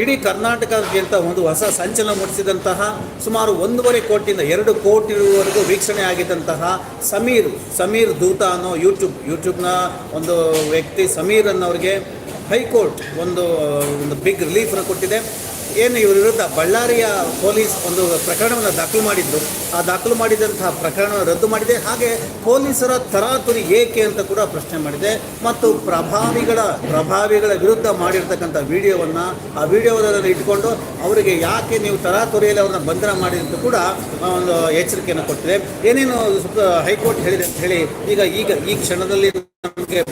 ಇಡೀ ಕರ್ನಾಟಕದಾದ್ಯಂತ ಒಂದು ಹೊಸ ಸಂಚಲನ ಮೂಡಿಸಿದಂತಹ ಸುಮಾರು ಒಂದೂವರೆ ಕೋಟಿಯಿಂದ ಎರಡು ಕೋಟಿವರೆಗೂ ವೀಕ್ಷಣೆ ಆಗಿದ್ದಂತಹ ಸಮೀರ್ ಸಮೀರ್ ದೂತ ಅನ್ನೋ ಯೂಟ್ಯೂಬ್ ಯೂಟ್ಯೂಬ್ನ ಒಂದು ವ್ಯಕ್ತಿ ಸಮೀರ್ ಅನ್ನೋರಿಗೆ ಹೈಕೋರ್ಟ್ ಒಂದು ಒಂದು ಬಿಗ್ ರಿಲೀಫನ್ನು ಕೊಟ್ಟಿದೆ. ಏನು ಇವರ ವಿರುದ್ಧ ಬಳ್ಳಾರಿಯ ಪೊಲೀಸ್ ಒಂದು ಪ್ರಕರಣವನ್ನು ದಾಖಲು ಮಾಡಿದ್ದು, ಆ ದಾಖಲು ಮಾಡಿದಂತಹ ಪ್ರಕರಣವನ್ನು ರದ್ದು ಮಾಡಿದೆ. ಹಾಗೆ ಪೊಲೀಸರ ತರಾತುರಿ ಏಕೆ ಅಂತ ಕೂಡ ಪ್ರಶ್ನೆ ಮಾಡಿದೆ. ಮತ್ತು ಪ್ರಭಾವಿಗಳ ಪ್ರಭಾವಿಗಳ ವಿರುದ್ಧ ಮಾಡಿರ್ತಕ್ಕಂಥ ವಿಡಿಯೋವನ್ನು, ಆ ವಿಡಿಯೋದಲ್ಲಿ ಇಟ್ಕೊಂಡು ಅವರಿಗೆ ಯಾಕೆ ನೀವು ತರಾತುರಿಯಲ್ಲಿ ಅವ್ರನ್ನ ಬಂಧನ ಮಾಡಿ ಅಂತ ಕೂಡ ಒಂದು ಎಚ್ಚರಿಕೆಯನ್ನು ಕೊಟ್ಟಿದೆ. ಏನೇನು ಹೈಕೋರ್ಟ್ ಹೇಳಿದೆ ಅಂತ ಹೇಳಿ, ಈಗ ಈಗ, ಈ ಕ್ಷಣದಲ್ಲಿ ನಮಗೆ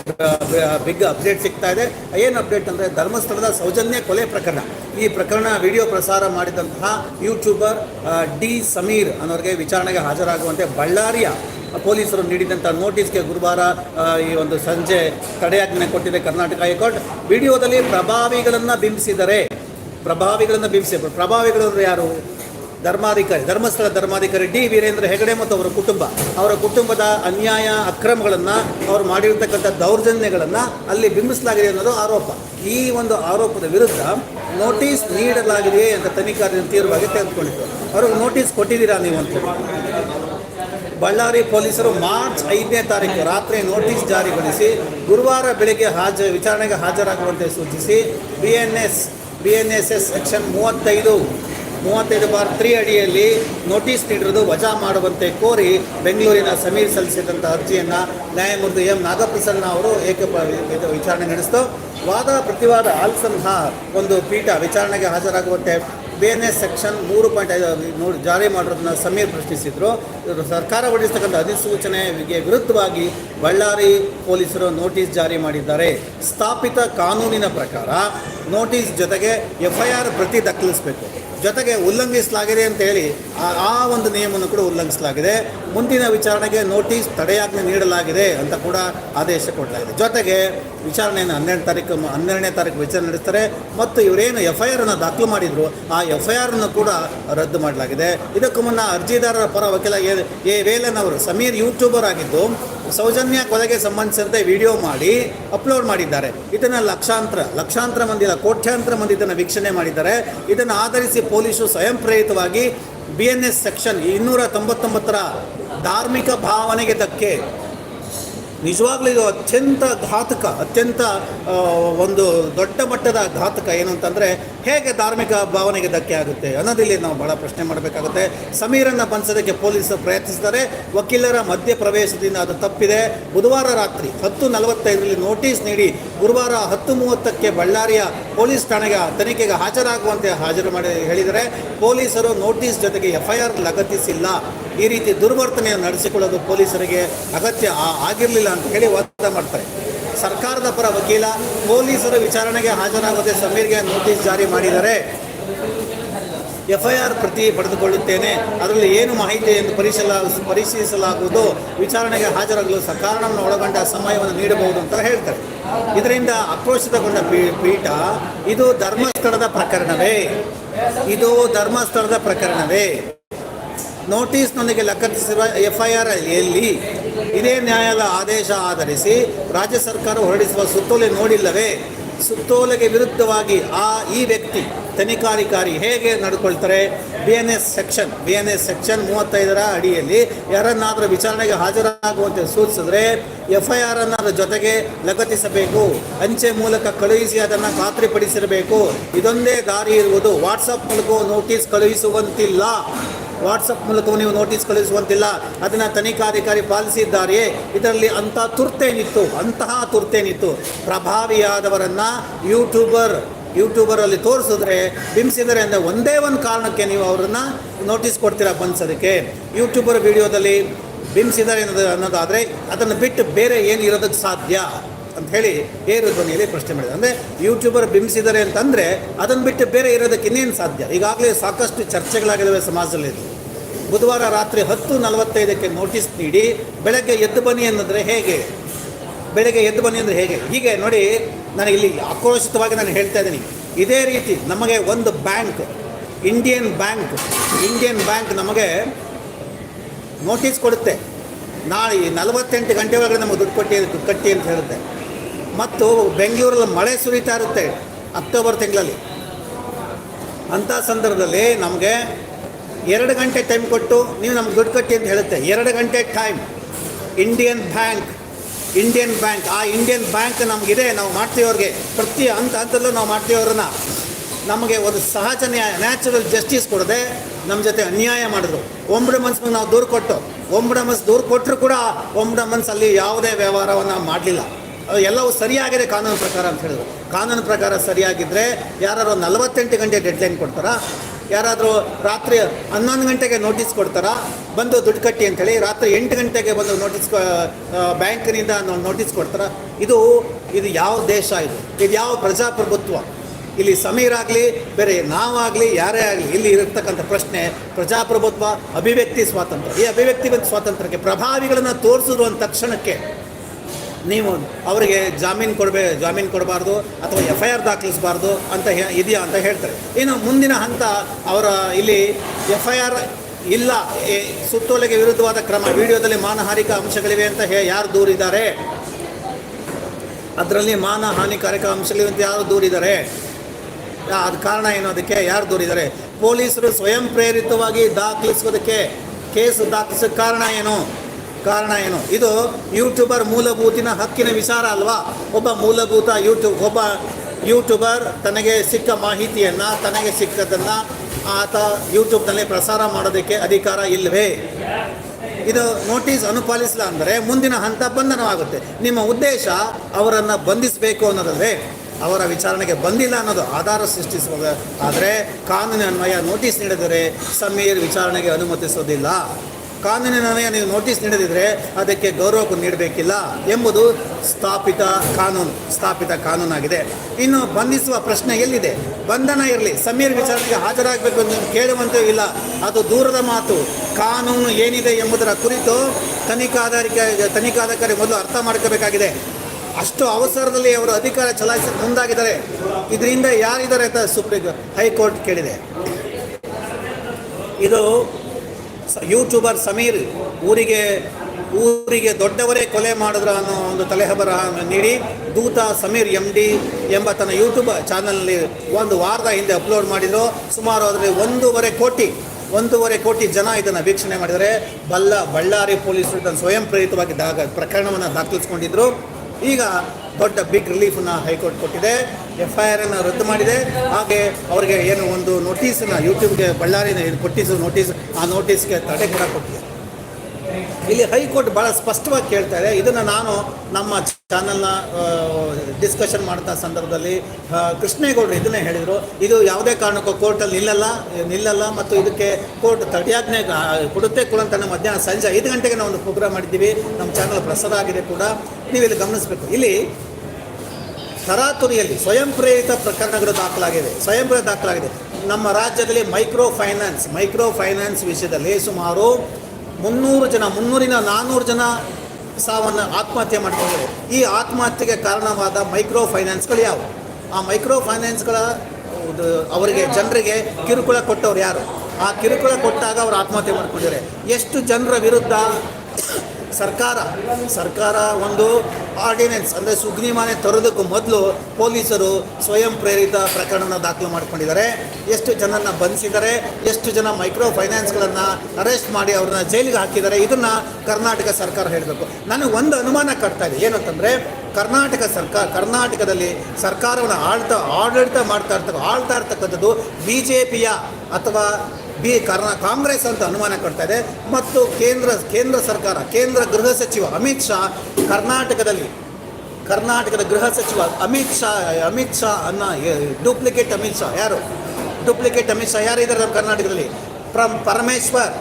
ಬಿಗ್ ಅಪ್ಡೇಟ್ ಸಿಗ್ತಾ ಇದೆ. ಏನು ಅಪ್ಡೇಟ್ ಅಂದರೆ ಧರ್ಮಸ್ಥಳದ ಸೌಜನ್ಯ ಕೊಲೆ ಪ್ರಕರಣ. ಈ ಪ್ರಕರಣ ವಿಡಿಯೋ ಪ್ರಸಾರ ಮಾಡಿದಂತಹ ಯೂಟ್ಯೂಬರ್ ಡಿ ಸಮೀರ್ ಅನ್ನೋರಿಗೆ ವಿಚಾರಣೆಗೆ ಹಾಜರಾಗುವಂತೆ ಬಳ್ಳಾರಿಯ ಪೊಲೀಸರು ನೀಡಿದಂಥ ನೋಟಿಸ್ಗೆ ಗುರುವಾರ ಈ ಒಂದು ಸಂಜೆ ತಡೆಯಾಜ್ಞೆ ಕೊಟ್ಟಿದೆ ಕರ್ನಾಟಕ ಹೈಕೋರ್ಟ್. ವಿಡಿಯೋದಲ್ಲಿ ಪ್ರಭಾವಿಗಳನ್ನು ಬಿಂಬಿಸಿದರೆ, ಪ್ರಭಾವಿಗಳನ್ನು ಬಿಂಬಿಸಿ ಪ್ರಭಾವಿಗಳಂದ್ರೆ ಯಾರು? ಧರ್ಮಾಧಿಕಾರಿ, ಧರ್ಮಸ್ಥಳ ಧರ್ಮಾಧಿಕಾರಿ ಡಿ ವೀರೇಂದ್ರ ಹೆಗಡೆ ಮತ್ತು ಅವರ ಕುಟುಂಬ. ಅವರ ಕುಟುಂಬದ ಅನ್ಯಾಯ ಅಕ್ರಮಗಳನ್ನು ಅವರು ಮಾಡಿರತಕ್ಕಂಥ ದೌರ್ಜನ್ಯಗಳನ್ನು ಅಲ್ಲಿ ಬಿಂಬಿಸಲಾಗಿದೆ ಅನ್ನೋದು ಆರೋಪ. ಈ ಒಂದು ಆರೋಪದ ವಿರುದ್ಧ ನೋಟಿಸ್ ನೀಡಲಾಗಿದೆ ಅಂತ ತನಿಖಾಧಿಕಾರಿ ತೀವ್ರವಾಗಿ ತೆಗೆದುಕೊಂಡಿತ್ತು ಅವ್ರಿಗೆ ನೋಟಿಸ್ ಕೊಟ್ಟಿದ್ದೀರಾ ನೀವು ಅಂತ ಬಳ್ಳಾರಿ ಪೊಲೀಸರು ಮಾರ್ಚ್ ಐದನೇ ತಾರೀಕು ರಾತ್ರಿ ನೋಟಿಸ್ ಜಾರಿಗೊಳಿಸಿ ಗುರುವಾರ ಬೆಳಗ್ಗೆ ಹಾಜ, ವಿಚಾರಣೆಗೆ ಹಾಜರಾಗುವಂತೆ ಸೂಚಿಸಿ B N S B N S S section ಮೂವತ್ತೈದು ಮೂವತ್ತೈದು ಬಾರ್ ತ್ರೀ ಅಡಿಯಲ್ಲಿ ನೋಟಿಸ್ ನೀಡಿರುವುದು ವಜಾ ಮಾಡುವಂತೆ ಕೋರಿ ಬೆಂಗಳೂರಿನ ಸಮೀರ್ ಸಲ್ಲಿಸಿದಂಥ ಅರ್ಜಿಯನ್ನು ನ್ಯಾಯಮೂರ್ತಿ ಎಂ ನಾಗಪ್ರಸನ್ನ ಅವರು ಏಕೆ ವಿಚಾರಣೆ ನಡೆಸಿತು? ವಾದ, ಪ್ರತಿವಾದ ಆಲ್ಸನ್ಹ ಒಂದು ಪೀಠ ವಿಚಾರಣೆಗೆ ಹಾಜರಾಗುವಂತೆ ಬಿ ಸೆಕ್ಷನ್ ಮೂರು ಪಾಯಿಂಟ್ ಐದು ನೋಡಿ ಜಾರಿ ಮಾಡಿರೋದನ್ನ ಸಮೀರ್ ಪ್ರಶ್ನಿಸಿದರು. ಸರ್ಕಾರ ಹೊರಡಿಸ್ತಕ್ಕಂಥ ಅಧಿಸೂಚನೆಗೆ ವಿರುದ್ಧವಾಗಿ ಬಳ್ಳಾರಿ ಪೊಲೀಸರು ನೋಟಿಸ್ ಜಾರಿ ಮಾಡಿದ್ದಾರೆ. ಸ್ಥಾಪಿತ ಕಾನೂನಿನ ಪ್ರಕಾರ ನೋಟಿಸ್ ಜೊತೆಗೆ ಎಫ್ ಐ ಆರ್ ಪ್ರತಿ ದಾಖಲಿಸಬೇಕು. ಜೊತೆಗೆ ಉಲ್ಲಂಘಿಸಲಾಗಿದೆ ಅಂತ ಹೇಳಿ ಆ ಒಂದು ನಿಯಮವನ್ನು ಕೂಡ ಉಲ್ಲಂಘಿಸಲಾಗಿದೆ. ಮುಂದಿನ ವಿಚಾರಣೆಗೆ ನೋಟಿಸ್ ತಡೆಯಾಜ್ಞೆ ನೀಡಲಾಗಿದೆ ಅಂತ ಕೂಡ ಆದೇಶ ಕೊಡಲಾಗಿದೆ ಜೊತೆಗೆ ವಿಚಾರಣೆಯನ್ನು ಹನ್ನೆರಡು ತಾರೀಕು, ಹನ್ನೆರಡನೇ ತಾರೀಕು ವಿಚಾರಣೆ ನಡೆಸ್ತಾರೆ. ಮತ್ತು ಇವರೇನು ಎಫ್ ಐ ಆರನ್ನು ದಾಖಲು ಮಾಡಿದ್ರು, ಆ ಎಫ್ ಐ ಆರನ್ನು ಕೂಡ ರದ್ದು ಮಾಡಲಾಗಿದೆ. ಇದಕ್ಕೂ ಮುನ್ನ ಅರ್ಜಿದಾರರ ಪರ ವಕೀಲ ಎ ಎ ವೇಲನ್ ಅವರು ಸಮೀರ್ ಯೂಟ್ಯೂಬರ್ ಆಗಿದ್ದು, ಸೌಜನ್ಯ ಕೊಲೆಗೆ ಸಂಬಂಧಿಸಿದಂತೆ ವಿಡಿಯೋ ಮಾಡಿ, ಅಪ್ಲೋಡ್ ಮಾಡಿದ್ದಾರೆ. ಇದನ್ನು ಲಕ್ಷಾಂತರ ಲಕ್ಷಾಂತರ ಮಂದಿ ಕೋಟ್ಯಾಂತರ ಮಂದಿ ಇದನ್ನು ವೀಕ್ಷಣೆ ಮಾಡಿದ್ದಾರೆ. ಇದನ್ನು ಆಧರಿಸಿ ಪೊಲೀಸರು ಸ್ವಯಂ ಪ್ರೇರಿತವಾಗಿ ಬಿ ಎನ್ ಎಸ್ ಸೆಕ್ಷನ್ ಇನ್ನೂರ ತೊಂಬತ್ತೊಂಬತ್ತರ ಧಾರ್ಮಿಕ ಭಾವನೆಗೆ ಧಕ್ಕೆ ನಿಜವಾಗ್ಲೂ ಇದು ಅತ್ಯಂತ ಘಾತಕ, ಅತ್ಯಂತ ಒಂದು ದೊಡ್ಡ ಮಟ್ಟದ ಘಾತಕ ಏನು ಅಂತಂದರೆ ಹೇಗೆ ಧಾರ್ಮಿಕ ಭಾವನೆಗೆ ಧಕ್ಕೆ ಆಗುತ್ತೆ ಅನ್ನೋದಿಲ್ಲಿ ನಾವು ಭಾಳ ಪ್ರಶ್ನೆ ಮಾಡಬೇಕಾಗುತ್ತೆ. ಸಮೀರನ್ನು ಬಂಧಿಸೋದಕ್ಕೆ ಪೊಲೀಸರು ಪ್ರಯತ್ನಿಸಿದರೆ ವಕೀಲರ ಮಧ್ಯ ಪ್ರವೇಶದಿಂದ ಅದು ತಪ್ಪಿದೆ. ಬುಧವಾರ ರಾತ್ರಿ ಹತ್ತು ನಲವತ್ತೈದರಲ್ಲಿ ನೋಟಿಸ್ ನೀಡಿ ಗುರುವಾರ ಹತ್ತು ಮೂವತ್ತಕ್ಕೆ ಬಳ್ಳಾರಿಯ ಪೊಲೀಸ್ ಠಾಣೆಗೆ ತನಿಖೆಗೆ ಹಾಜರಾಗುವಂತೆ ಹಾಜರು ಮಾಡಿ ಹೇಳಿದರೆ ಪೊಲೀಸರು ನೋಟಿಸ್ ಜೊತೆಗೆ ಎಫ್ ಐ ಆರ್ ಲಗತ್ತಿಸಿಲ್ಲ. ಈ ರೀತಿ ದುರ್ವರ್ತನೆಯನ್ನು ನಡೆಸಿಕೊಳ್ಳೋದು ಪೊಲೀಸರಿಗೆ ಅಗತ್ಯ ಆಗಿರಲಿಲ್ಲ ಅಂತ ಹೇಳಿ ವಾದ ಮಾಡ್ತಾರೆ. ಸರ್ಕಾರದ ಪರ ವಕೀಲ ಪೊಲೀಸರು ವಿಚಾರಣೆಗೆ ಹಾಜರಾಗದೆ ಸಮೀರ್ಗೆ ನೋಟಿಸ್ ಜಾರಿ ಮಾಡಿದರೆ ಎಫ್ ಐ ಆರ್ ಪ್ರತಿ ಪಡೆದುಕೊಳ್ಳುತ್ತೇನೆ. ಅದರಲ್ಲಿ ಏನು ಮಾಹಿತಿ ಎಂದು ಪರಿಶೀಲ, ಪರಿಶೀಲಿಸಲಾಗುವುದು ವಿಚಾರಣೆಗೆ ಹಾಜರಾಗಲು ಸಕಾರಣವನ್ನು ಒಳಗೊಂಡ ಸಮಯವನ್ನು ನೀಡಬಹುದು ಅಂತ ಹೇಳ್ತಾರೆ. ಇದರಿಂದ ಆಕ್ರೋಶಿತಗೊಂಡ ಪೀಠ, ಇದು ಧರ್ಮಸ್ಥಳದ ಪ್ರಕರಣವೇ. ಇದು ಧರ್ಮಸ್ಥಳದ ಪ್ರಕರಣವೇ. ನೋಟಿಸ್ನೊಂದಿಗೆ ಐ ಆರ್ ಎಲ್ಲಿ? ಇದೇ ನ್ಯಾಯಾಲಯ ಆದೇಶ ಆಧರಿಸಿ ರಾಜ್ಯ ಸರ್ಕಾರ ಹೊರಡಿಸುವ ಸುತ್ತೋಲೆ ನೋಡಿಲ್ಲವೇ? ಸುತ್ತೋಲೆಗೆ ವಿರುದ್ಧವಾಗಿ ಆ, ಈ ವ್ಯಕ್ತಿ ತನಿಖಾಧಿಕಾರಿ ಹೇಗೆ ನಡ್ಕೊಳ್ತಾರೆ? B N S section B N S section ಮೂವತ್ತೈದರ ಅಡಿಯಲ್ಲಿ ಯಾರನ್ನಾದರೂ ವಿಚಾರಣೆಗೆ ಹಾಜರಾಗುವಂತೆ ಸೂಚಿಸಿದ್ರೆ ಎಫ್ ಐ ಆರ್ ಅನ್ನ ಜೊತೆಗೆ ಲಗತ್ತಿಸಬೇಕು. ಅಂಚೆ ಮೂಲಕ ಕಳುಹಿಸಿ ಅದನ್ನು ಖಾತ್ರಿಪಡಿಸಿರಬೇಕು. ಇದೊಂದೇ ದಾರಿ ಇರುವುದು. ವಾಟ್ಸಪ್ ಮೂಲಕ ನೋಟಿಸ್ ಕಳುಹಿಸುವಂತಿಲ್ಲ. ವಾಟ್ಸಪ್ ಮೂಲಕ ನೀವು ನೋಟಿಸ್ ಕಳುಹಿಸುವಂತಿಲ್ಲ. ಅದನ್ನು ತನಿಖಾಧಿಕಾರಿ ಪಾಲಿಸಿದ್ದಾರೆಯೇ? ಇದರಲ್ಲಿ ಅಂಥ ತುರ್ತೇನಿತ್ತು. ಅಂತಹ ತುರ್ತೇನಿತ್ತು. ಪ್ರಭಾವಿಯಾದವರನ್ನು ಯೂಟ್ಯೂಬರ್ ಯೂಟ್ಯೂಬರಲ್ಲಿ ತೋರಿಸಿದ್ರೆ ಬಿಂಬಿಸಿದರೆ ಅಂದರೆ ಒಂದೇ ಒಂದು ಕಾರಣಕ್ಕೆ ನೀವು ಅವರನ್ನು ನೋಟಿಸ್ ಕೊಡ್ತೀರಾ ಬಂದ್ಸೋದಕ್ಕೆ. ಯೂಟ್ಯೂಬರ್ ವಿಡಿಯೋದಲ್ಲಿ ಬಿಂಬಿಸಿದ್ದಾರೆ ಅನ್ನೋದು ಅನ್ನೋದಾದರೆ ಅದನ್ನು ಬಿಟ್ಟು ಬೇರೆ ಏನು ಇರೋದಕ್ಕೆ ಸಾಧ್ಯ ಅಂತ ಹೇಳಿ ಏರು ಧ್ವನಿಯಲ್ಲಿ ಪ್ರಶ್ನೆ ಮಾಡಿದೆ ಅಂದರೆ ಯೂಟ್ಯೂಬರ್ ಬಿಂಬಿಸಿದ್ದಾರೆ ಅಂತಂದರೆ ಅದನ್ನು ಬಿಟ್ಟು ಬೇರೆ ಇರೋದಕ್ಕೆ ಇನ್ನೇನು ಸಾಧ್ಯ? ಈಗಾಗಲೇ ಸಾಕಷ್ಟು ಚರ್ಚೆಗಳಾಗಿದ್ದಾವೆ ಸಮಾಜದಲ್ಲಿ. ಬುಧವಾರ ರಾತ್ರಿ ಹತ್ತು ನಲವತ್ತೈದಕ್ಕೆ ನೋಟಿಸ್ ನೀಡಿ ಬೆಳಗ್ಗೆ ಎದ್ದು ಬನ್ನಿ ಅನ್ನೋದ್ರೆ ಹೇಗೆ? ಬೆಳಗ್ಗೆ ಎದ್ದು ಬನ್ನಿ ಅಂದರೆ ಹೇಗೆ? ಹೀಗೆ ನೋಡಿ ನಾನು ಇಲ್ಲಿ ಆಕ್ರೋಶಿತವಾಗಿ ನಾನು ಹೇಳ್ತಾ ಇದ್ದೀನಿ. ಇದೇ ರೀತಿ ನಮಗೆ ಒಂದು bank Indian bank Indian bank ನಮಗೆ ನೋಟಿಸ್ ಕೊಡುತ್ತೆ. ನಾಳೆ ನಲವತ್ತೆಂಟು ಗಂಟೆ ಒಳಗಡೆ ನಮಗೆ ದುಡ್ಡು ಕೊಟ್ಟಿ, ಕಟ್ಟಿ ಅಂತ ಹೇಳುತ್ತೆ. ಮತ್ತು ಬೆಂಗಳೂರಲ್ಲಿ ಮಳೆ ಸುರಿತಾ ಇರುತ್ತೆ ಅಕ್ಟೋಬರ್ ತಿಂಗಳಲ್ಲಿ. ಅಂಥ ಸಂದರ್ಭದಲ್ಲಿ ನಮಗೆ ಎರಡು ಗಂಟೆ ಟೈಮ್ ಕೊಟ್ಟು ನೀವು ನಮ್ಗೆ ದುಡ್ಡು ಕಟ್ಟಿ ಅಂತ ಹೇಳುತ್ತೆ. ಎರಡು ಗಂಟೆ time Indian bank Indian bank ಆ ಇಂಡಿಯನ್ ಬ್ಯಾಂಕ್ ನಮಗಿದೆ, ನಾವು ಮಾಡ್ತೀವ್ರಿಗೆ ಪ್ರತಿ ಹಂತ ಹಂತದಲ್ಲೂ ನಾವು ಮಾಡ್ತೀವ್ರನ್ನ. ನಮಗೆ ಒಂದು ಸಹಜ ನ್ಯಾಯ ನ್ಯಾಚುರಲ್ ಜಸ್ಟಿಸ್ ಕೊಡದೆ ನಮ್ಮ ಜೊತೆ ಅನ್ಯಾಯ ಮಾಡಿದ್ರು. ಒಂಬಡ ಮನ್ಸಿಗೆ ನಾವು ದೂರು ಕೊಟ್ಟು ಒಂಬಡ ಮನ್ಸು ದೂರು ಕೊಟ್ಟರು ಕೂಡ ಒಂಬಡ ಮನ್ಸಲ್ಲಿ ಯಾವುದೇ ವ್ಯವಹಾರವನ್ನು ಮಾಡಲಿಲ್ಲ. ಎಲ್ಲವೂ ಸರಿಯಾಗಿದೆ ಕಾನೂನು ಪ್ರಕಾರ ಅಂತ ಹೇಳಿದ್ರು. ಕಾನೂನು ಪ್ರಕಾರ ಸರಿಯಾಗಿದ್ದರೆ ಯಾರು ನಲವತ್ತೆಂಟು ಗಂಟೆ ಡೆಡ್ಲೈನ್ ಕೊಡ್ತಾರಾ? ಯಾರಾದರೂ ರಾತ್ರಿ ಹನ್ನೊಂದು ಗಂಟೆಗೆ ನೋಟಿಸ್ ಕೊಡ್ತಾರಾ? ಬಂದು ದುಡ್ಡು ಕಟ್ಟಿ ಅಂತೇಳಿ ರಾತ್ರಿ ಎಂಟು ಗಂಟೆಗೆ ಬಂದು ನೋಟಿಸ್ ಬ್ಯಾಂಕಿನಿಂದ ನೋಟಿಸ್ ಕೊಡ್ತಾರ? ಇದು ಇದು ಯಾವ ದೇಶ ಇದು? ಇದು ಯಾವ ಪ್ರಜಾಪ್ರಭುತ್ವ? ಇಲ್ಲಿ ಸಮೀರ್ ಆಗಲಿ, ಬೇರೆ ನಾವಾಗಲಿ ಯಾರೇ ಆಗಲಿ, ಇಲ್ಲಿ ಇರತಕ್ಕಂಥ ಪ್ರಶ್ನೆ, ಪ್ರಜಾಪ್ರಭುತ್ವ, ಅಭಿವ್ಯಕ್ತಿ ಸ್ವಾತಂತ್ರ್ಯ. ಈ ಅಭಿವ್ಯಕ್ತಿ ಸ್ವಾತಂತ್ರ್ಯಕ್ಕೆ ಪ್ರಭಾವಿಗಳನ್ನು ತೋರಿಸಿದ್ರು ಅಂದ ತಕ್ಷಣಕ್ಕೆ ನೀವು ಅವರಿಗೆ ಜಾಮೀನು ಕೊಡಬೇ, ಜಾಮೀನು ಕೊಡಬಾರ್ದು ಅಥವಾ ಎಫ್ ಐ ಆರ್ ದಾಖಲಿಸಬಾರ್ದು ಅಂತ ಹೇ, ಇದೆಯಾ ಅಂತ ಹೇಳ್ತಾರೆ. ಇನ್ನು ಮುಂದಿನ ಹಂತ ಅವರ ಇಲ್ಲಿ ಎಫ್ ಐ ಆರ್ ಇಲ್ಲ ಸುತ್ತೋಲೆಗೆ ವಿರುದ್ಧವಾದ ಕ್ರಮ. ವಿಡಿಯೋದಲ್ಲಿ ಮಾನಹಾನಿಕ ಅಂಶಗಳಿವೆ ಅಂತ ಹೇ, ಯಾರು ದೂರಿದ್ದಾರೆ? ಅದರಲ್ಲಿ ಮಾನ ಹಾನಿಕಾರಕ ಅಂಶಗಳಿವೆ ಅಂತ ಯಾರು ದೂರಿದ್ದಾರೆ? ಅದು ಕಾರಣ ಏನು ಅದಕ್ಕೆ? ಯಾರು ದೂರಿದ್ದಾರೆ? ಪೊಲೀಸರು ಸ್ವಯಂ ಪ್ರೇರಿತವಾಗಿ ದಾಖಲಿಸೋದಕ್ಕೆ ಕೇಸು ದಾಖಲಿಸೋಕ್ಕೆ ಕಾರಣ ಏನು? ಕಾರಣ ಏನು? ಇದು ಯೂಟ್ಯೂಬರ್ ಮೂಲಭೂತಿನ ಹಕ್ಕಿನ ವಿಚಾರ ಅಲ್ವಾ? ಒಬ್ಬ ಮೂಲಭೂತ ಯೂಟ್ಯೂಬ್, ಒಬ್ಬ ಯೂಟ್ಯೂಬರ್ ತನಗೆ ಸಿಕ್ಕ ಮಾಹಿತಿಯನ್ನು, ತನಗೆ ಸಿಕ್ಕದನ್ನು ಆತ ಯೂಟ್ಯೂಬ್ನಲ್ಲಿ ಪ್ರಸಾರ ಮಾಡೋದಕ್ಕೆ ಅಧಿಕಾರ ಇಲ್ಲವೇ ಇದು ನೋಟಿಸ್ ಅನುಪಾಲಿಸಲ್ಲ ಅಂದರೆ ಮುಂದಿನ ಹಂತ ಬಂಧನವಾಗುತ್ತೆ. ನಿಮ್ಮ ಉದ್ದೇಶ ಅವರನ್ನು ಬಂಧಿಸಬೇಕು ಅನ್ನೋದಲ್ಲದೆ ಅವರ ವಿಚಾರಣೆಗೆ ಬಂದಿಲ್ಲ ಅನ್ನೋದು ಆಧಾರ ಸೃಷ್ಟಿಸುವುದು ಆದರೆ ಕಾನೂನಿನ ಅನ್ವಯ ನೋಟಿಸ್ ನೀಡಿದರೆ ಸಮೀರ್ ವಿಚಾರಣೆಗೆ ಅನುಮತಿಸೋದಿಲ್ಲ. ಕಾನೂನಿನ ನೀವು ನೋಟಿಸ್ ನೀಡದಿದ್ದರೆ ಅದಕ್ಕೆ ಗೌರವ ನೀಡಬೇಕಿಲ್ಲ ಎಂಬುದು ಸ್ಥಾಪಿತ ಕಾನೂನು, ಸ್ಥಾಪಿತ ಕಾನೂನಾಗಿದೆ. ಇನ್ನು ಬಂಧಿಸುವ ಪ್ರಶ್ನೆ ಎಲ್ಲಿದೆ? ಬಂಧನ ಇರಲಿ, ಸಮೀರ್ ವಿಚಾರಣೆಗೆ ಹಾಜರಾಗಬೇಕು ಎಂದು ಕೇಳುವಂತೆ ಇಲ್ಲ. ಅದು ದೂರದ ಮಾತು. ಕಾನೂನು ಏನಿದೆ ಎಂಬುದರ ಕುರಿತು ತನಿಖಾಧಿಕಾರಿ ತನಿಖಾಧಿಕಾರಿ ಮೊದಲು ಅರ್ಥ ಮಾಡ್ಕೋಬೇಕಾಗಿದೆ. ಅಷ್ಟು ಅವಸರದಲ್ಲಿ ಅವರು ಅಧಿಕಾರ ಚಲಾಯಿಸಿ ಮುಂದಾಗಿದ್ದಾರೆ. ಇದರಿಂದ ಯಾರಿದ್ದಾರೆ ಅಂತ ಸುಪ್ರೀಂ ಹೈಕೋರ್ಟ್ ಕೇಳಿದೆ. ಇದು ಯೂಟ್ಯೂಬರ್ ಸಮೀರ್ ಊರಿಗೆ ಊರಿಗೆ ದೊಡ್ಡವರೇ ಕೊಲೆ ಮಾಡಿದ್ರು ಅನ್ನೋ ಒಂದು ತಲೆಹಬರ ನೀಡಿ ದೂತ ಸಮೀರ್ ಎಂ ಡಿ ಎಂಬ ತನ್ನ ಯೂಟ್ಯೂಬ್ ಚಾನಲ್ನಲ್ಲಿ ಒಂದು ವಾರದ ಹಿಂದೆ ಅಪ್ಲೋಡ್ ಮಾಡಿದ್ರು. ಸುಮಾರು ಅದರಲ್ಲಿ ಒಂದೂವರೆ ಕೋಟಿ ಒಂದೂವರೆ ಕೋಟಿ ಜನ ಇದನ್ನು ವೀಕ್ಷಣೆ ಮಾಡಿದರೆ ಬಲ್ಲ ಬಳ್ಳಾರಿ ಪೊಲೀಸರು ಇದನ್ನು ಸ್ವಯಂ ಪ್ರೇರಿತವಾಗಿ ದಾಖ ಪ್ರಕರಣವನ್ನು ದಾಖಲಿಸ್ಕೊಂಡಿದ್ರು. ಈಗ ದೊಡ್ಡ ಬಿಗ್ ರಿಲೀಫನ್ನು ಹೈಕೋರ್ಟ್ ಕೊಟ್ಟಿದೆ. ಎಫ್ ಐ ಆರನ್ನು ರದ್ದು ಮಾಡಿದೆ. ಹಾಗೆ ಅವರಿಗೆ ಏನು ಒಂದು ನೋಟಿಸನ್ನು ಯೂಟ್ಯೂಬ್ಗೆ ಬಳ್ಳಾರಿನ ಕೊಟ್ಟಿಸೋ ಕೊಟ್ಟಿದ್ದು ನೋಟಿಸ್ ಆ ನೋಟಿಸ್ಗೆ ತಡೆ ಕೂಡ ಕೊಟ್ಟಿದೆ. ಇಲ್ಲಿ ಹೈಕೋರ್ಟ್ ಭಾಳ ಸ್ಪಷ್ಟವಾಗಿ ಕೇಳ್ತಾ ಇದೆ. ಇದನ್ನು ನಾನು ನಮ್ಮ ಚಾನಲ್ನ ಡಿಸ್ಕಷನ್ ಮಾಡ್ತಾ ಸಂದರ್ಭದಲ್ಲಿ ಕೃಷ್ಣೇಗೌಡರು ಇದನ್ನೇ ಹೇಳಿದರು. ಇದು ಯಾವುದೇ ಕಾರಣಕ್ಕೂ ಕೋರ್ಟಲ್ಲಿ ನಿಲ್ಲಲ್ಲ ನಿಲ್ಲಲ್ಲ ಮತ್ತು ಇದಕ್ಕೆ ಕೋರ್ಟ್ ತಡೆಯಾಜ್ಞೆ ಕೊಡುತ್ತೆ ಕೂಡ ಅಂತ ಮಧ್ಯಾಹ್ನ ಸಂಜೆ ಐದು ಗಂಟೆಗೆ ನಾವು ಒಂದು ಪ್ರೋಗ್ರಾಮ್ ಮಾಡಿದ್ದೀವಿ. ನಮ್ಮ ಚಾನಲ್ ಪ್ರಸಾರ ಆಗಿದೆ ಕೂಡ. ನೀವು ಇಲ್ಲಿ ಗಮನಿಸಬೇಕು. ಇಲ್ಲಿ ತರಾತುರಿಯಲ್ಲಿ ಸ್ವಯಂ ಪ್ರೇರಿತ ಪ್ರಕರಣಗಳು ದಾಖಲಾಗಿದೆ ಸ್ವಯಂ ಪ್ರೇರಿತ ದಾಖಲಾಗಿದೆ. ನಮ್ಮ ರಾಜ್ಯದಲ್ಲಿ ಮೈಕ್ರೋ ಫೈನಾನ್ಸ್ ಮೈಕ್ರೋ ಫೈನಾನ್ಸ್ ವಿಷಯದಲ್ಲಿ ಸುಮಾರು ಮುನ್ನೂರು ಜನ, ಮುನ್ನೂರಿನ ನಾನ್ನೂರು ಜನ ಸಾವನ್ನು ಆತ್ಮಹತ್ಯೆ ಮಾಡ್ಕೊಂಡಿದ್ದಾರೆ ಈ ಆತ್ಮಹತ್ಯೆಗೆ ಕಾರಣವಾದ ಮೈಕ್ರೋ ಫೈನಾನ್ಸ್ಗಳು ಯಾವು? ಆ ಮೈಕ್ರೋ ಫೈನಾನ್ಸ್ಗಳ ಅವರಿಗೆ, ಜನರಿಗೆ ಕಿರುಕುಳ ಕೊಟ್ಟವ್ರು ಯಾರು? ಆ ಕಿರುಕುಳ ಕೊಟ್ಟಾಗ ಅವರು ಆತ್ಮಹತ್ಯೆ ಮಾಡ್ಕೊಂಡಿದ್ದಾರೆ. ಎಷ್ಟು ಜನರ ವಿರುದ್ಧ ಸರ್ಕಾರ ಸರ್ಕಾರ ಒಂದು ಆರ್ಡಿನೆನ್ಸ್ ಅಂದರೆ ಸುಗ್ರೀವಾನೆ ತರೋದಕ್ಕೂ ಮೊದಲು ಪೊಲೀಸರು ಸ್ವಯಂ ಪ್ರೇರಿತ ಪ್ರಕರಣ ದಾಖಲು ಮಾಡ್ಕೊಂಡಿದ್ದಾರೆ. ಎಷ್ಟು ಜನನ ಬಂಧಿಸಿದ್ದಾರೆ, ಎಷ್ಟು ಜನ ಮೈಕ್ರೋ ಫೈನಾನ್ಸ್ಗಳನ್ನು ಅರೆಸ್ಟ್ ಮಾಡಿ ಅವ್ರನ್ನ ಜೈಲಿಗೆ ಹಾಕಿದ್ದಾರೆ, ಇದನ್ನು ಕರ್ನಾಟಕ ಸರ್ಕಾರ ಹೇಳಬೇಕು. ನನಗೆ ಒಂದು ಅನುಮಾನ ಕಟ್ತಾ ಇದೆ ಏನಂತಂದರೆ ಕರ್ನಾಟಕ ಸರ್ಕಾರ ಕರ್ನಾಟಕದಲ್ಲಿ ಸರ್ಕಾರವನ್ನು ಆಳ್ತಾ, ಆಡಳಿತ ಮಾಡ್ತಾ ಇರ್ತಕ್ಕ ಆಳ್ತಾ ಇರ್ತಕ್ಕಂಥದ್ದು ಬಿ ಜೆ ಪಿಯ ಅಥವಾ ಬಿ ಕರ್ನಾ ಕಾಂಗ್ರೆಸ್ ಅಂತ ಅನುಮಾನ ಕೊಡ್ತಾ ಇದೆ. ಮತ್ತು ಕೇಂದ್ರ ಕೇಂದ್ರ ಸರ್ಕಾರ, ಕೇಂದ್ರ ಗೃಹ ಸಚಿವ ಅಮಿತ್ ಶಾ ಕರ್ನಾಟಕದಲ್ಲಿ, ಕರ್ನಾಟಕದ ಗೃಹ ಸಚಿವ ಅಮಿತ್ ಶಾ ಅಮಿತ್ ಶಾ ಅನ್ನ ಡೂಪ್ಲಿಕೇಟ್ ಅಮಿತ್ ಶಾ, ಯಾರು? ಡೂಪ್ಲಿಕೇಟ್ ಅಮಿತ್ ಶಾ, ಯಾರಿದ್ದಾರೆ ನಮ್ಮ ಕರ್ನಾಟಕದಲ್ಲಿ? ಪ್ರಮ್, ಪರಮೇಶ್ವರ್.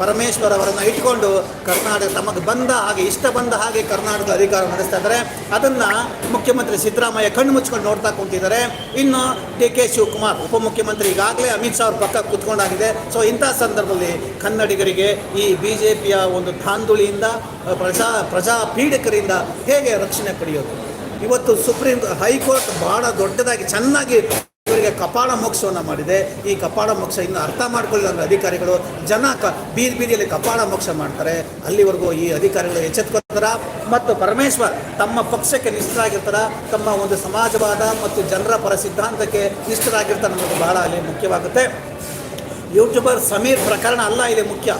ಪರಮೇಶ್ವರ್ ಅವರನ್ನು ಇಟ್ಕೊಂಡು ಕರ್ನಾಟಕ ತಮಗೆ ಬಂದ ಹಾಗೆ, ಇಷ್ಟ ಬಂದ ಹಾಗೆ ಕರ್ನಾಟಕದ ಅಧಿಕಾರ ನಡೆಸ್ತಾ ಇದ್ದಾರೆ. ಅದನ್ನು ಮುಖ್ಯಮಂತ್ರಿ ಸಿದ್ದರಾಮಯ್ಯ ಕಣ್ಣು ಮುಚ್ಕೊಂಡು ನೋಡ್ತಾ ಕುಂತಿದ್ದಾರೆ. ಇನ್ನು ಡಿ ಕೆ ಶಿವಕುಮಾರ್, ಉಪಮುಖ್ಯಮಂತ್ರಿ ಈಗಾಗಲೇ ಅಮಿತ್ ಶಾ ಅವ್ರ ಪಕ್ಕ ಕುತ್ಕೊಂಡಾಗಿದೆ. ಸೊ ಇಂಥ ಸಂದರ್ಭದಲ್ಲಿ ಕನ್ನಡಿಗರಿಗೆ ಈ ಬಿ ಜೆ ಪಿಯ ಒಂದು ಧಾಂದುಳಿಯಿಂದ ಪ್ರಜಾ ಪ್ರಜಾ ಪೀಡಕರಿಂದ ಹೇಗೆ ರಕ್ಷಣೆ ಪಡೆಯೋದು? ಇವತ್ತು ಸುಪ್ರೀಂ, ಹೈಕೋರ್ಟ್ ಬಹಳ ದೊಡ್ಡದಾಗಿ, ಚೆನ್ನಾಗಿ ಇವರಿಗೆ ಕಪಾಳ ಮೋಕ್ಷವನ್ನು ಮಾಡಿದೆ. ಈ ಕಪಾಳ ಮೋಕ್ಷ ಇನ್ನು ಅರ್ಥ ಮಾಡ್ಕೊಳ್ಳಿಲ್ಲ ಅಂದ್ರೆ ಅಧಿಕಾರಿಗಳು ಜನ ಕ ಬೀದಿ ಬೀದಿಯಲ್ಲಿ ಕಪಾಳ ಮೋಕ್ಷ ಮಾಡ್ತಾರೆ. ಅಲ್ಲಿವರೆಗೂ ಈ ಅಧಿಕಾರಿಗಳು ಎಚ್ಚೆತ್ಕೊಳ್ತಾರ ಮತ್ತು ಪರಮೇಶ್ವರ್ ತಮ್ಮ ಪಕ್ಷಕ್ಕೆ ನಿಷ್ಠರಾಗಿರ್ತಾರ. ತಮ್ಮ ಒಂದು ಸಮಾಜವಾದ ಮತ್ತು ಜನರ ಪರ ಸಿದ್ಧಾಂತಕ್ಕೆ ನಿಷ್ಠರಾಗಿರ್ತಾರೆ ಅನ್ನೋದು ಬಹಳ ಅಲ್ಲಿ ಮುಖ್ಯವಾಗುತ್ತೆ. ಯೂಟ್ಯೂಬರ್ ಸಮೀರ್ ಪ್ರಕರಣ ಅಲ್ಲ, ಇಲ್ಲಿ ಮುಖ್ಯ.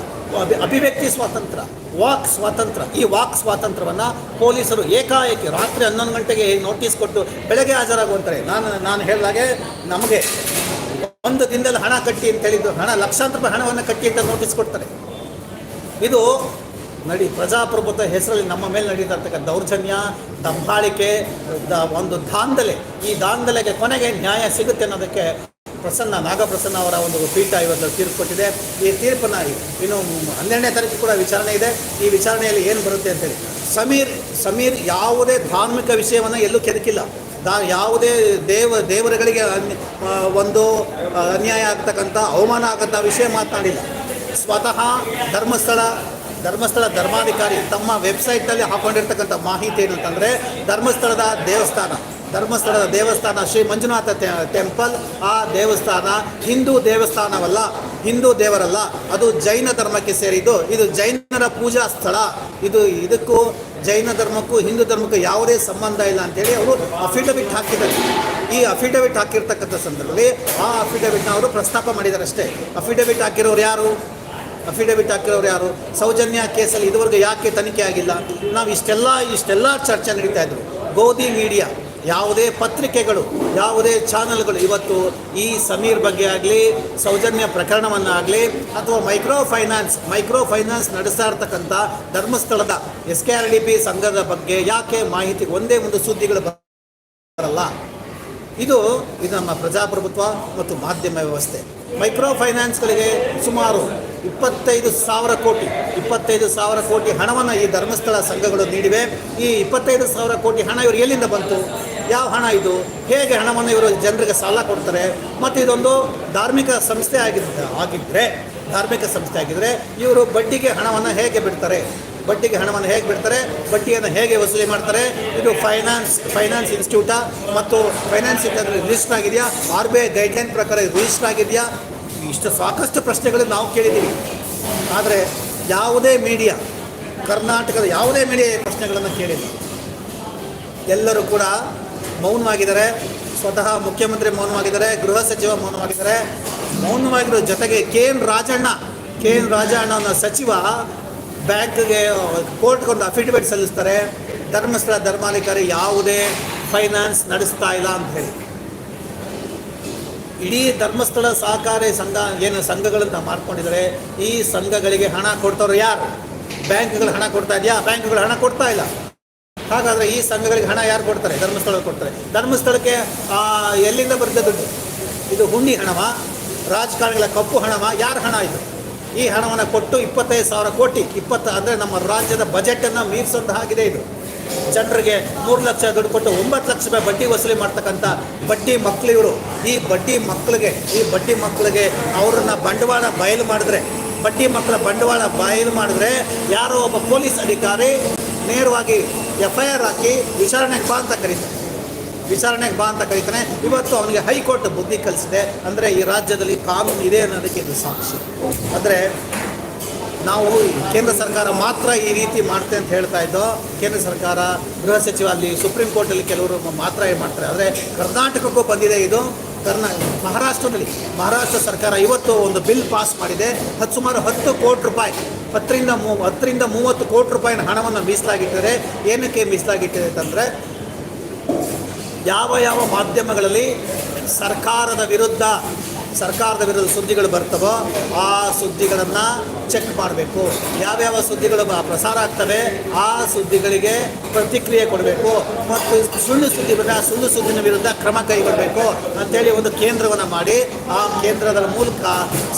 ಅಭಿವ್ಯಕ್ತಿ ಸ್ವಾತಂತ್ರ್ಯ ವಾಕ್ ಸ್ವಾತಂತ್ರ್ಯ ಈ ವಾಕ್ ಸ್ವಾತಂತ್ರ್ಯವನ್ನು ಪೊಲೀಸರು ಏಕಾಏಕಿ ರಾತ್ರಿ ಹನ್ನೊಂದು ಗಂಟೆಗೆ ನೋಟಿಸ್ ಕೊಟ್ಟು ಬೆಳಗ್ಗೆ ಹಾಜರಾಗುವಂತಾರೆ. ನಾನು ನಾನು ಹೇಳಿದಾಗೆ ನಮಗೆ ಒಂದು ದಿನದಲ್ಲಿ ಹಣ ಕಟ್ಟಿ ಅಂತ ಹೇಳಿದ್ದು, ಹಣ ಲಕ್ಷಾಂತರ ರೂಪಾಯಿ ಹಣವನ್ನು ಕಟ್ಟಿ ಅಂತ ನೋಟಿಸ್ ಕೊಡ್ತಾರೆ. ಇದು ನಡಿ ಪ್ರಜಾಪ್ರಭುತ್ವ ಹೆಸರಲ್ಲಿ ನಮ್ಮ ಮೇಲೆ ನಡೀತಾ ದೌರ್ಜನ್ಯ, ದಬ್ಬಾಳಿಕೆ, ದ ಒಂದು ದಾಂಧಲೆ. ಈ ದಾಂಧಲೆಗೆ ಕೊನೆಗೆ ನ್ಯಾಯ ಸಿಗುತ್ತೆ ಅನ್ನೋದಕ್ಕೆ ಪ್ರಸನ್ನ, ನಾಗಪ್ರಸನ್ನ ಅವರ ಒಂದು ಪೀಠ ಇವತ್ತು ತೀರ್ಪು ಕೊಟ್ಟಿದೆ ಈ ತೀರ್ಪನ್ನು ಇನ್ನು ಹನ್ನೆರಡನೇ ತಾರೀಕು ಕೂಡ ವಿಚಾರಣೆ ಇದೆ. ಈ ವಿಚಾರಣೆಯಲ್ಲಿ ಏನು ಬರುತ್ತೆ ಅಂತೇಳಿ, ಸಮೀರ್ ಸಮೀರ್ ಯಾವುದೇ ಧಾರ್ಮಿಕ ವಿಷಯವನ್ನು ಎಲ್ಲೂ ಕೆದಕಿಲ್ಲ. ದಾ, ಯಾವುದೇ ದೇವ, ದೇವರುಗಳಿಗೆ ಒಂದು ಅನ್ಯಾಯ ಆಗ್ತಕ್ಕಂಥ, ಅವಮಾನ ಆಗಂಥ ವಿಷಯ ಮಾತನಾಡಿಲ್ಲ ಸ್ವತಃ ಧರ್ಮಸ್ಥಳ ಧರ್ಮಸ್ಥಳ ಧರ್ಮಾಧಿಕಾರಿ ತಮ್ಮ ವೆಬ್ಸೈಟ್ನಲ್ಲಿ ಹಾಕೊಂಡಿರ್ತಕ್ಕಂಥ ಮಾಹಿತಿ ಏನಂತಂದರೆ, ಧರ್ಮಸ್ಥಳದ ದೇವಸ್ಥಾನ. ಧರ್ಮಸ್ಥಳದ ದೇವಸ್ಥಾನ ಶ್ರೀ ಮಂಜುನಾಥ ಟೆಂಪಲ್ ಆ ದೇವಸ್ಥಾನ ಹಿಂದೂ ದೇವಸ್ಥಾನವಲ್ಲ, ಹಿಂದೂ ದೇವರಲ್ಲ, ಅದು ಜೈನ ಧರ್ಮಕ್ಕೆ ಸೇರಿದ್ದು. ಇದು ಜೈನರ ಪೂಜಾ ಸ್ಥಳ. ಇದು ಇದಕ್ಕೂ ಜೈನ ಧರ್ಮಕ್ಕೂ ಹಿಂದೂ ಧರ್ಮಕ್ಕೂ ಯಾವುದೇ ಸಂಬಂಧ ಇಲ್ಲ ಅಂತೇಳಿ ಅವರು ಅಫಿಡವಿಟ್ ಹಾಕಿದ್ದಾರೆ. ಈ ಅಫಿಡವಿಟ್ ಹಾಕಿರ್ತಕ್ಕಂಥ ಸಂದರ್ಭದಲ್ಲಿ ಆ ಅಫಿಡವಿಟ್ನ ಅವರು ಪ್ರಸ್ತಾಪ ಮಾಡಿದ್ದಾರೆ ಅಷ್ಟೇ. ಅಫಿಡವಿಟ್ ಹಾಕಿರೋರು ಯಾರು? ಅಫಿಡವಿಟ್ ಹಾಕಿರೋರು ಯಾರು? ಸೌಜನ್ಯ ಕೇಸಲ್ಲಿ ಇದುವರೆಗೂ ಯಾಕೆ ತನಿಖೆ ಆಗಿಲ್ಲ? ನಾವು ಇಷ್ಟೆಲ್ಲ ಇಷ್ಟೆಲ್ಲ ಚರ್ಚೆ ನಡೀತಾ ಇದ್ರು ಗೋಧಿ ಮೀಡಿಯಾ ಯಾವುದೇ ಪತ್ರಿಕೆಗಳು, ಯಾವುದೇ ಚಾನಲ್ಗಳು ಇವತ್ತು ಈ ಸಮೀರ್ ಬಗ್ಗೆ ಆಗಲಿ, ಸೌಜನ್ಯ ಪ್ರಕರಣವನ್ನಾಗಲಿ, ಅಥವಾ ಮೈಕ್ರೋ ಫೈನಾನ್ಸ್ ಮೈಕ್ರೋ ಫೈನಾನ್ಸ್ ನಡೆಸ್ತಾ ಇರ್ತಕ್ಕಂಥ ಧರ್ಮಸ್ಥಳದ S K R D P ಸಂಘದ ಬಗ್ಗೆ ಯಾಕೆ ಮಾಹಿತಿ, ಒಂದೇ ಒಂದು ಸುದ್ದಿಗಳು ಬರಲ್ಲ? ಇದು ಇದು ನಮ್ಮ ಪ್ರಜಾಪ್ರಭುತ್ವ ಮತ್ತು ಮಾಧ್ಯಮ ವ್ಯವಸ್ಥೆ. ಮೈಕ್ರೋ ಫೈನಾನ್ಸ್ಗಳಿಗೆ ಸುಮಾರು ಇಪ್ಪತ್ತೈದು ಸಾವಿರ ಕೋಟಿ, ಇಪ್ಪತ್ತೈದು ಸಾವಿರ ಕೋಟಿ ಹಣವನ್ನು ಈ ಧರ್ಮಸ್ಥಳ ಸಂಘಗಳು ನೀಡಿವೆ. ಈ ಇಪ್ಪತ್ತೈದು ಸಾವಿರ ಕೋಟಿ ಹಣ ಇವರು ಎಲ್ಲಿಂದ ಬಂತು? ಯಾವ ಹಣ ಇದು? ಹೇಗೆ ಹಣವನ್ನು ಇವರು ಜನರಿಗೆ ಸಾಲ ಕೊಡ್ತಾರೆ? ಮತ್ತು ಇದೊಂದು ಧಾರ್ಮಿಕ ಸಂಸ್ಥೆ ಆಗಿದ್ದ ಆಗಿದ್ದರೆ ಧಾರ್ಮಿಕ ಸಂಸ್ಥೆ ಆಗಿದ್ದರೆ ಇವರು ಬಡ್ಡಿಗೆ ಹಣವನ್ನು ಹೇಗೆ ಬಿಡ್ತಾರೆ? ಬಡ್ಡಿಗೆ ಹಣವನ್ನು ಹೇಗೆ ಬಿಡ್ತಾರೆ, ಬಡ್ಡಿಯನ್ನು ಹೇಗೆ ವಸೂಲಿ ಮಾಡ್ತಾರೆ, ಇದು ಫೈನಾನ್ಸ್ ಫೈನಾನ್ಸ್ ಇನ್ಸ್ಟಿಟ್ಯೂಟಾ ಮತ್ತು ಫೈನಾನ್ಸ್ ರಿಜಿಸ್ಟರ್ ಆಗಿದೆಯಾ? ಆರ್ ಬಿ ಐ ಗೈಡ್ಲೈನ್ ಪ್ರಕಾರ ರಿಜಿಸ್ಟರ್ ಆಗಿದೆಯಾ? ಇಷ್ಟು ಸಾಕಷ್ಟು ಪ್ರಶ್ನೆಗಳು ನಾವು ಕೇಳಿದ್ದೀವಿ. ಆದರೆ ಯಾವುದೇ ಮೀಡಿಯಾ ಕರ್ನಾಟಕದ ಯಾವುದೇ ಮೀಡಿಯಾ ಪ್ರಶ್ನೆಗಳನ್ನು ಕೇಳಿಲ್ಲ. ಎಲ್ಲರೂ ಕೂಡ ಮೌನವಾಗಿದ್ದಾರೆ. ಸ್ವತಃ ಮುಖ್ಯಮಂತ್ರಿ ಮೌನವಾಗಿದ್ದಾರೆ, ಗೃಹ ಸಚಿವ ಮೌನವಾಗಿದ್ದಾರೆ. ಮೌನವಾಗಿರೋ ಜೊತೆಗೆ K N Rajanna, K N Rajanna ಅನ್ನೋ ಸಚಿವ ಬ್ಯಾಂಕ್ಗೆ ಕೋರ್ಟ್ಗೆ ಒಂದು ಅಫಿಡವಿಟ್ ಸಲ್ಲಿಸ್ತಾರೆ, ಧರ್ಮಸ್ಥಳ ಧರ್ಮಾಧಿಕಾರಿ ಯಾವುದೇ ಫೈನಾನ್ಸ್ ನಡೆಸ್ತಾ ಇಲ್ಲ ಅಂತ ಹೇಳಿ. ಇಡೀ ಧರ್ಮಸ್ಥಳ ಸಹಕಾರಿ ಸಂಘ, ಏನು ಸಂಘಗಳನ್ನು ಮಾಡ್ಕೊಂಡಿದ್ದಾರೆ, ಈ ಸಂಘಗಳಿಗೆ ಹಣ ಕೊಡ್ತವ್ರು ಯಾರು? ಬ್ಯಾಂಕ್ಗಳು ಹಣ ಕೊಡ್ತಾ ಇದೆಯಾ? ಬ್ಯಾಂಕ್ಗಳು ಹಣ ಕೊಡ್ತಾ ಇಲ್ಲ. ಹಾಗಾದರೆ ಈ ಸಂಘಗಳಿಗೆ ಹಣ ಯಾರು ಕೊಡ್ತಾರೆ? ಧರ್ಮಸ್ಥಳ ಕೊಡ್ತಾರೆ. ಧರ್ಮಸ್ಥಳಕ್ಕೆ ಎಲ್ಲಿಂದ ಬರುತ್ತೆ ದುಡ್ಡು? ಇದು ಹುಣ್ಣಿ ಹಣವ? ರಾಜಕಾರಣಿಗಳ ಕಪ್ಪು ಹಣವ? ಯಾರ ಹಣ ಇದು? ಈ ಹಣವನ್ನು ಕೊಟ್ಟು ಇಪ್ಪತ್ತೈದು ಸಾವಿರ ಕೋಟಿ, ಇಪ್ಪತ್ತು ಅಂದರೆ ನಮ್ಮ ರಾಜ್ಯದ ಬಜೆಟನ್ನು ಮೀರಿಸೋದು ಆಗಿದೆ ಇದು. ಜನರಿಗೆ ಮೂರು ಲಕ್ಷ ದುಡ್ಡು ಕೊಟ್ಟು ಒಂಬತ್ತು ಲಕ್ಷ ರೂಪಾಯಿ ಬಡ್ಡಿ ವಸೂಲಿ ಮಾಡ್ತಕ್ಕಂಥ ಬಡ್ಡಿ ಮಕ್ಕಳು ಇವರು ಈ ಬಡ್ಡಿ ಮಕ್ಕಳಿಗೆ ಈ ಬಡ್ಡಿ ಮಕ್ಕಳಿಗೆ ಅವ್ರನ್ನ ಬಂಡವಾಳ ಬಯಲು ಮಾಡಿದ್ರೆ, ಬಡ್ಡಿ ಮಕ್ಕಳ ಬಂಡವಾಳ ಬಯಲು ಮಾಡಿದ್ರೆ ಯಾರೋ ಒಬ್ಬ ಪೊಲೀಸ್ ಅಧಿಕಾರಿ ನೇರವಾಗಿ ಎಫ್ ಐ ಆರ್ ಹಾಕಿ ವಿಚಾರಣೆಗೆ ಬಾ ಅಂತ ಕರೀತಾರೆ. ವಿಚಾರಣೆಗೆ ಬಾ ಅಂತ ಕರೀತಾನೆ. ಇವತ್ತು ಅವನಿಗೆ ಹೈಕೋರ್ಟ್ ಬುದ್ಧಿ ಕಲಿಸಿದೆ. ಅಂದರೆ ಈ ರಾಜ್ಯದಲ್ಲಿ ಕಾನೂನು ಇದೆ ಅನ್ನೋದಕ್ಕೆ ಇದು ಸಾಕ್ಷಿ. ಅಂದರೆ ನಾವು ಕೇಂದ್ರ ಸರ್ಕಾರ ಮಾತ್ರ ಈ ರೀತಿ ಮಾಡ್ತೆ ಅಂತ ಹೇಳ್ತಾ ಇದ್ದೋ, ಕೇಂದ್ರ ಸರ್ಕಾರ, ಗೃಹ ಸಚಿವ ಅಲ್ಲಿ ಸುಪ್ರೀಂ ಕೋರ್ಟಲ್ಲಿ ಕೆಲವರು ಮಾತ್ರ ಏನು ಮಾಡ್ತಾರೆ. ಆದರೆ ಕರ್ನಾಟಕಕ್ಕೂ ಬಂದಿದೆ ಇದು. ಕರ್ನಾ, ಮಹಾರಾಷ್ಟ್ರದಲ್ಲಿ, ಮಹಾರಾಷ್ಟ್ರ ಸರ್ಕಾರ ಇವತ್ತು ಒಂದು ಬಿಲ್ ಪಾಸ್ ಮಾಡಿದೆ. ಹತ್ತು ಸುಮಾರು ಹತ್ತು ಕೋಟಿ ರೂಪಾಯಿ, ಹತ್ತರಿಂದ ಮೂ, ಹತ್ತರಿಂದ ಮೂವತ್ತು ಕೋಟಿ ರೂಪಾಯಿನ ಹಣವನ್ನು ಮೀಸಲಾಗಿಟ್ಟಿದೆ ಏನಕ್ಕೆ ಮೀಸಲಾಗಿಟ್ಟಿದೆ ಅಂತಂದರೆ ಯಾವ ಯಾವ ಮಾಧ್ಯಮಗಳಲ್ಲಿ ಸರ್ಕಾರದ ವಿರುದ್ಧ ಸರ್ಕಾರದ ವಿರುದ್ಧ ಸುದ್ದಿಗಳು ಬರ್ತವೋ ಆ ಸುದ್ದಿಗಳನ್ನು ಚೆಕ್ ಮಾಡಬೇಕು. ಯಾವ್ಯಾವ ಸುದ್ದಿಗಳು ಪ್ರಸಾರ ಆಗ್ತವೆ ಆ ಸುದ್ದಿಗಳಿಗೆ ಪ್ರತಿಕ್ರಿಯೆ ಕೊಡಬೇಕು. ಮತ್ತು ಸುಳ್ಳು ಸುದ್ದಿ ಬಂದರೆ ಆ ಸುಳ್ಳು ಸುದ್ದಿನ ವಿರುದ್ಧ ಕ್ರಮ ಕೈಗೊಳ್ಳಬೇಕು ಅಂತೇಳಿ ಒಂದು ಕೇಂದ್ರವನ್ನು ಮಾಡಿ, ಆ ಕೇಂದ್ರದ ಮೂಲಕ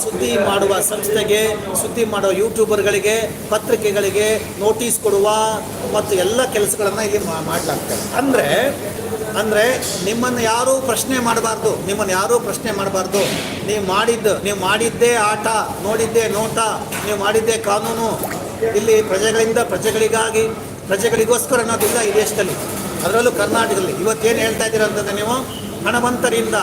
ಸುದ್ದಿ ಮಾಡುವ ಸಂಸ್ಥೆಗೆ, ಸುದ್ದಿ ಮಾಡುವ ಯೂಟ್ಯೂಬರ್ಗಳಿಗೆ, ಪತ್ರಿಕೆಗಳಿಗೆ ನೋಟಿಸ್ ಕೊಡುವ ಮತ್ತು ಎಲ್ಲ ಕೆಲಸಗಳನ್ನು ಇಲ್ಲಿ ಮಾಡಲಾಗ್ತದೆ. ಅಂದರೆ ಅಂದರೆ ನಿಮ್ಮನ್ನು ಯಾರೂ ಪ್ರಶ್ನೆ ಮಾಡಬಾರ್ದು, ನಿಮ್ಮನ್ನು ಯಾರೂ ಪ್ರಶ್ನೆ ಮಾಡಬಾರ್ದು. ನೀವು ಮಾಡಿದ್ದು, ನೀವು ಮಾಡಿದ್ದೇ ಆಟ, ನೋಡಿದ್ದೇ ನೋಟ, ನೀವು ಮಾಡಿದ್ದೇ ಕಾನೂನು. ಇಲ್ಲಿ ಪ್ರಜೆಗಳಿಂದ ಪ್ರಜೆಗಳಿಗಾಗಿ, ಪ್ರಜೆಗಳಿಗೋಸ್ಕರ ಅನ್ನೋದಿಲ್ಲ ಈ ದೇಶದಲ್ಲಿ. ಅದರಲ್ಲೂ ಕರ್ನಾಟಕದಲ್ಲಿ. ಇವತ್ತೇನು ಹೇಳ್ತಾ ಇದ್ದೀರ ಅಂತಂದರೆ ನೀವು ಹಣವಂತರಿಂದ,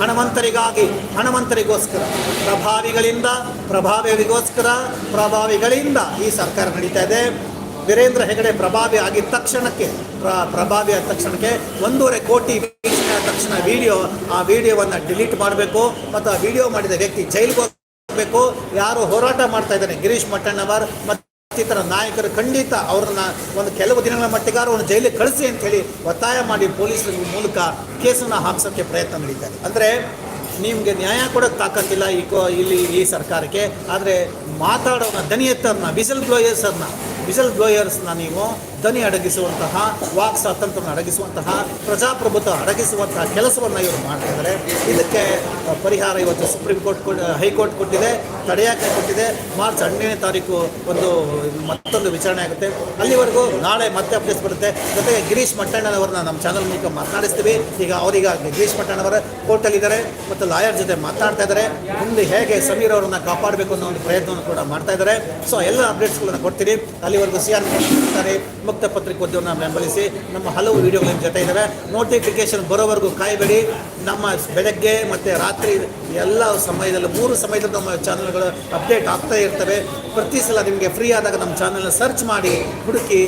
ಹಣವಂತರಿಗಾಗಿ, ಹಣವಂತರಿಗೋಸ್ಕರ, ಪ್ರಭಾವಿಗಳಿಂದ, ಪ್ರಭಾವಿಗಳಿಗೋಸ್ಕರ, ಪ್ರಭಾವಿಗಳಿಂದ ಈ ಸರ್ಕಾರ ನಡೀತಾ ಇದೆ. ವೀರೇಂದ್ರ ಹೆಗಡೆ ಪ್ರಭಾವಿ ಆಗಿದ ತಕ್ಷಣಕ್ಕೆ, ಪ್ರ- ಪ್ರಭಾವಿ ಆದ ತಕ್ಷಣಕ್ಕೆ ಒಂದೂವರೆ ಕೋಟಿ ವೀಕ್ಷಣೆ ಆದ ತಕ್ಷಣ ವಿಡಿಯೋ ಆ ವಿಡಿಯೋವನ್ನು ಡಿಲೀಟ್ ಮಾಡಬೇಕು ಮತ್ತು ಆ ವಿಡಿಯೋ ಮಾಡಿದ ವ್ಯಕ್ತಿ ಜೈಲಿಗೆ ಹೋಗಬೇಕು. ಯಾರು ಹೋರಾಟ ಮಾಡ್ತಾ ಇದ್ದಾನೆ, ಗಿರೀಶ್ ಮಟ್ಟಣ್ಣವರ್ ಮತ್ತು ಮತ್ತಿತರ ನಾಯಕರು ಖಂಡಿತ ಅವ್ರನ್ನ ಒಂದು ಕೆಲವು ದಿನಗಳ ಮಟ್ಟಿಗಾರು ಅವನು ಜೈಲಿಗೆ ಕಳಿಸಿ ಅಂತ ಹೇಳಿ ಒತ್ತಾಯ ಮಾಡಿ ಪೊಲೀಸರ ಮೂಲಕ ಕೇಸನ್ನು ಹಾಕ್ಸೋಕ್ಕೆ ಪ್ರಯತ್ನ ನಡೀತಾರೆ ಅಂದರೆ ನಿಮಗೆ ನ್ಯಾಯ ಕೊಡೋಕ್ಕೆ ತಾಕತ್ತಿಲ್ಲ ಈ ಇಲ್ಲಿ ಈ ಸರ್ಕಾರಕ್ಕೆ. ಆದರೆ ಮಾತಾಡೋನ ದನಿ ಬಿಸಿಲ್ ವಿಸಲ್ ಬ್ಲೋಯರ್ಸರ್ನ ವಿಸಲ್ ಬ್ಲೋಯರ್ಸ್ನ ನೀವು ದನಿ ಅಡಗಿಸುವಂತಹ, ವಾಕ್ ಸ್ವಾತಂತ್ರ್ಯವನ್ನು ಅಡಗಿಸುವಂತಹ, ಪ್ರಜಾಪ್ರಭುತ್ವ ಅಡಗಿಸುವಂತಹ ಕೆಲಸವನ್ನು ಇವರು ಮಾಡ್ತಾ ಇದ್ದಾರೆ ಇದಕ್ಕೆ ಪರಿಹಾರ ಇವತ್ತು ಸುಪ್ರೀಂ ಕೋರ್ಟ್ ಹೈಕೋರ್ಟ್ ಕೊಟ್ಟಿದೆ, ತಡೆಯಾಜ್ಞೆ ಕೊಟ್ಟಿದೆ. ಮಾರ್ಚ್ ಹನ್ನೆರಡನೇ ತಾರೀಕು ಒಂದು ಮತ್ತೊಂದು ವಿಚಾರಣೆ ಆಗುತ್ತೆ. ಅಲ್ಲಿವರೆಗೂ ನಾಳೆ ಮತ್ತೆ ಅಪ್ಡೇಟ್ಸ್ ಬರುತ್ತೆ. ಜೊತೆಗೆ ಗಿರೀಶ್ ಮಟ್ಟಣ್ಣನವರನ್ನ ನಮ್ಮ ಚಾನಲ್ ಮೂಲಕ ಮಾತನಾಡಿಸ್ತೀವಿ. ಈಗ ಅವರೀಗ ಗಿರೀಶ್ ಮಟ್ಟಣ್ಣವರ ಕೋರ್ಟಲ್ಲಿದ್ದಾರೆ ಮತ್ತು ಲಾಯರ್ ಜೊತೆ ಮಾತನಾಡ್ತಾ ಇದ್ದಾರೆ. ಮುಂದೆ ಹೇಗೆ ಸಮೀರ್ ಅವರನ್ನ ಕಾಪಾಡಬೇಕು ಅನ್ನೋ ಒಂದು ಪ್ರಯತ್ನವನ್ನು ಕೂಡ ಮಾಡ್ತಾ ಇದ್ದಾರೆ. ಸೊ ಎಲ್ಲ ಅಪ್ಡೇಟ್ಸ್ಗಳನ್ನ ಕೊಡ್ತೀನಿ. ಅಲ್ಲಿವರೆಗೂ ಸಿ ಆರ್ ಮುಕ್ತ ಪತ್ರಿಕೋದ್ಯಮವನ್ನು ಬೆಂಬಲಿಸಿ ನಮ್ಮ ಹಲವು ವಿಡಿಯೋಗಳ ಜೊತೆ ಇದ್ದಾವೆ ನೋಟಿಫಿಕೇಶನ್ ಬರೋವರೆಗೂ ಕಾಯಬೇಡಿ. ನಮ್ಮ ಬೆಳಗ್ಗೆ ಮತ್ತು ರಾತ್ರಿ ಎಲ್ಲ ಸಮಯದಲ್ಲೂ, ಮೂರು ಸಮಯದಲ್ಲಿ ನಮ್ಮ ಚಾನಲ್ಗಳು ಅಪ್ಡೇಟ್ ಆಗ್ತಾ ಇರ್ತವೆ. ಪ್ರತಿ ಸಲ ನಿಮಗೆ ಫ್ರೀ ಆದಾಗ ನಮ್ಮ ಚಾನಲ್ನ ಸರ್ಚ್ ಮಾಡಿ, ಹುಡುಕಿ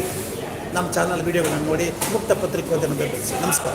ನಮ್ಮ ಚಾನಲ್ ವಿಡಿಯೋಗಳನ್ನು ನೋಡಿ ಮುಕ್ತ ಪತ್ರಿಕೋದ್ಯಮ ಬೆಂಬಲಿಸಿ. ನಮಸ್ಕಾರ.